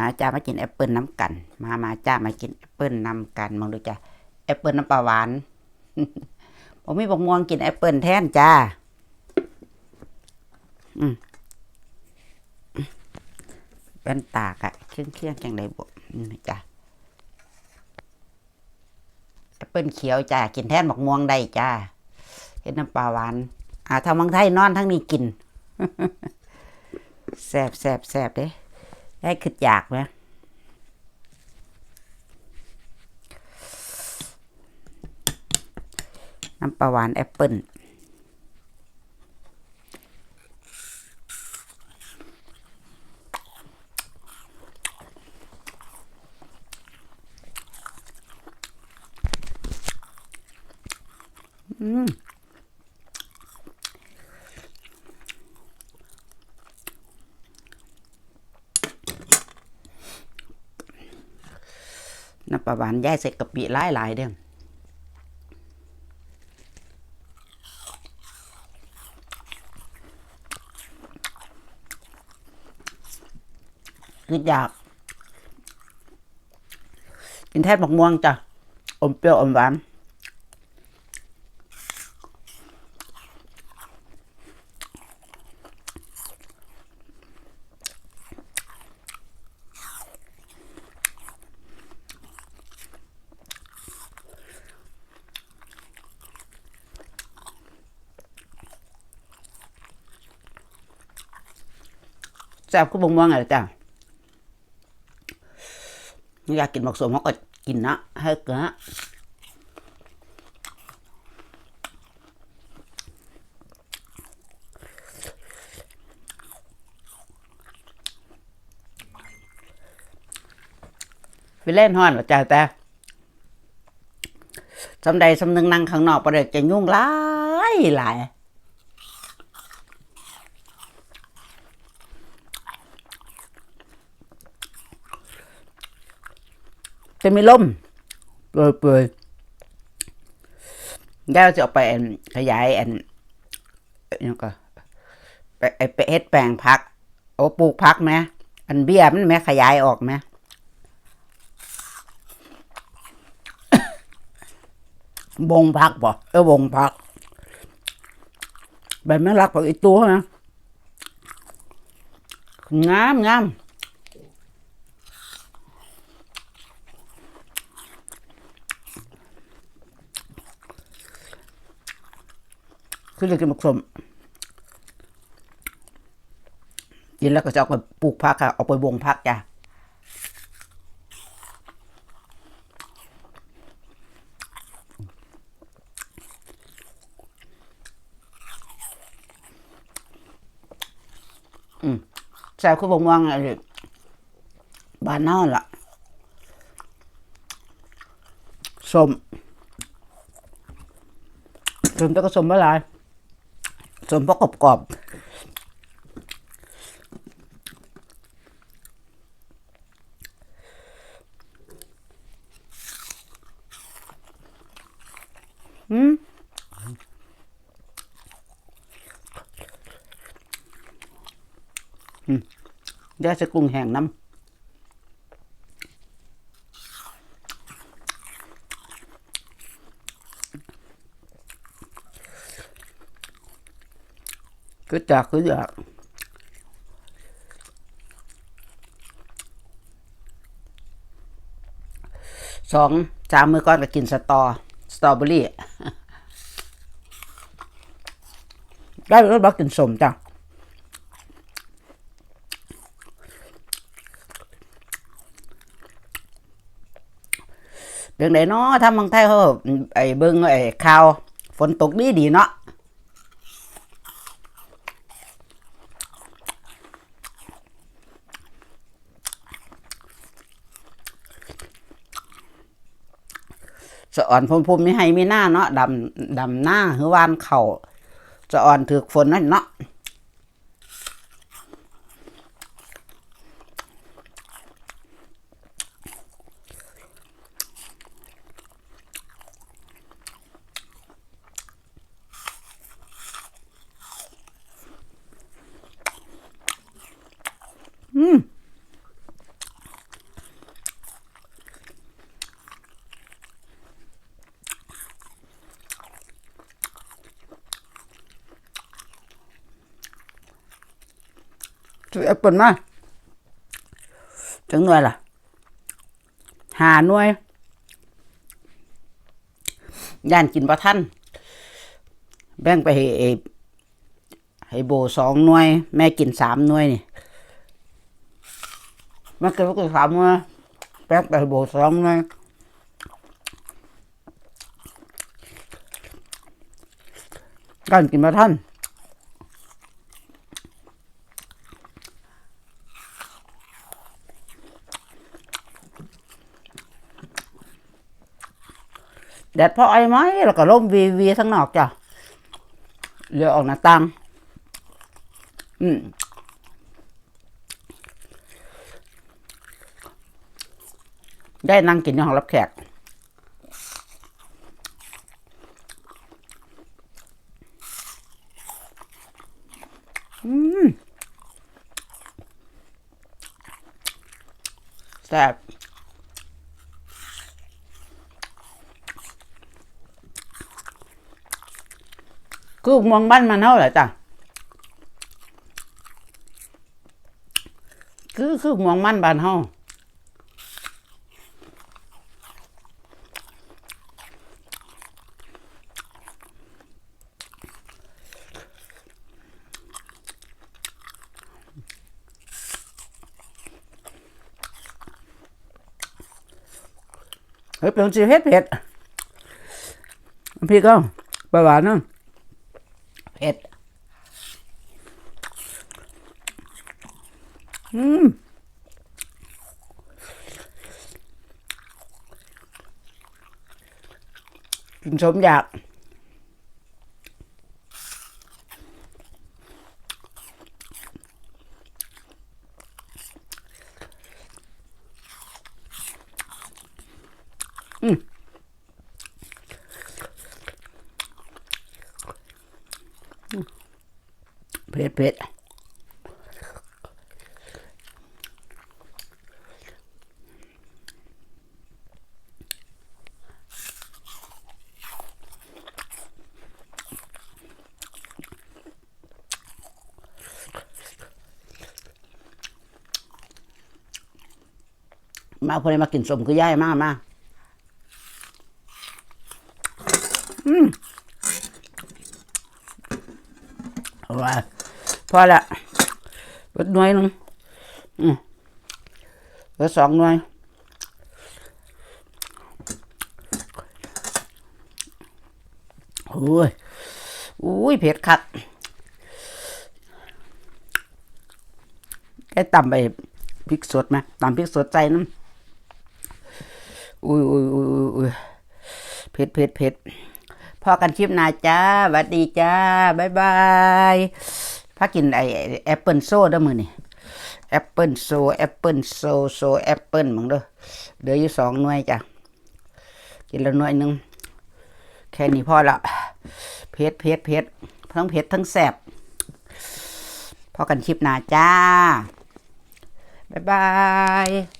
มาจ้ามากินแอปเปิลน้ำกัน มามาจ้ามากินแอปเปิลน้ำกันมองดูจ้าแอปเปิลน้ำปลาหวานผมมีบอกม่วงกินแอปเปิลแทนจ้าอืมเป็นตากอะเครื่องเครื่องจังไดบ่จ้าแอปเปิลเขียวจ้ากินแทนบอกม่วงได้จ้าเห็นน้ำปลาหวานอ่าทางบางไทยนอนทั้งนี้กินแซบแซบแซบเด้ ได้คืออยากไหมน้ำปลาหวานแอปเปิ้ลอืม น้ำปลาหวานย่ายใส่กะปิหลายหลายๆเด้อคืออยาก กินแทบหมกม่วงจ้ะ อมเปรี้ยวอมหวาน แซ่บก็บงม่วงอะไรจ้ะอยากกินหมกสมเขาก็กินนะให้เกลือไปเล่นห้อนว่าจ้ะแต่สำใดสำหนึงนั่งข้างนอกประเดี๋ยจะยุ่งหลายหลาย จะมีลมเปื่อยเปื่อยๆย่าจะเอาไปขยายอันนี่ก็ไปไอ้ไปเฮ็ดแปลงพัก โอ้ปลูกพักไหมอันเบี้ยมันไหมขยายออกไหมบงพักบ่เออบงพักใบไม้รักผักอีตัวนะงามงาม คือเลยกินหมกสมกินแล้วก็จะเอาไปปลูกพักค่ะเอาไปวงพักจ้ะอืมแซ่บคือวงว่างอะไรบ้านเน่าล่ะสมสมแล้วก็สมอะไร สมพวกกรอบกรอบๆอืมอืมยวจะกุ้งแห้งน้ำ คือจากคืออยากสองสามมือก้อนก็กินสตอ สตรอเบอรี่ ได้รสบักกินสมจ้ะเป็นไงเนาะถ้าเมืองไทยเขาไอ้เบิ้งไอ้ข่าว ฝนตกดีดีเนาะ สะอ่อนพมพมมีให้มีหน้าเนาะดำดำหน้าหือวานเข่าสะอ่อนถือฝนนั่นเนาะ ซื้อแอปเปิลมาจังหน่วยล่ะหาหน่วยย่านกินบ่ทันแบ่งไปให้ให้โบสองหน่วย แม่กินสามหน่วยนี่แม่กินก็กินสามหน่วยแบ่งไปให้โบสองหน่วยการกินบ่ทัน แดดพอไอ้ไหมแล้วก็ล่มวีวีทั้งนอกจ้ะเรือออกหน้าต่างอืมได้นั่งกินในห้องรับแขก อืมแซ่บ คือมองบ้านมาเน่าเหรอจ้ะคือคือมองบ้านบ้านเฮาเฮ้ยเป็นสีเฮ็ดเผ็ดพี่ก็ประหวานเนาะ เผ็ด อืมกินสมอยาก เผ็ดเผ็ดมาคนมากินสมคือย่ายมากมาอืมเอาไว้ พอละเบิดหน่วยนึงอืมเบิดสองหน่วยโอ้ยอุ้ยเผ็ดคักแกตำไปพริกสดไหมตำพริกสดใจน้ำอุ้ยอุ้ยอุ้ยอุ้ยอุ้ยเผ็ดเผ็ดเผ็ดพอกันคลิปหน้าจ้าหวัดดีจ้า บ๊ายบาย พากินไอแอปเปิลโซ่ด้อมือนี่แอปเปิลโซแอปเปิลโซโซแอปเปิลมึงเด้อเดืออยู่สองหน่วยจ้ะ กินละหน่วยหนึ่งแค่นี้พอละเพ็ดเพ็ดเพ็ดทั้งเพ็ดทั้งแสบพอกันคลิปหน้าจ้า บ๊ายบาย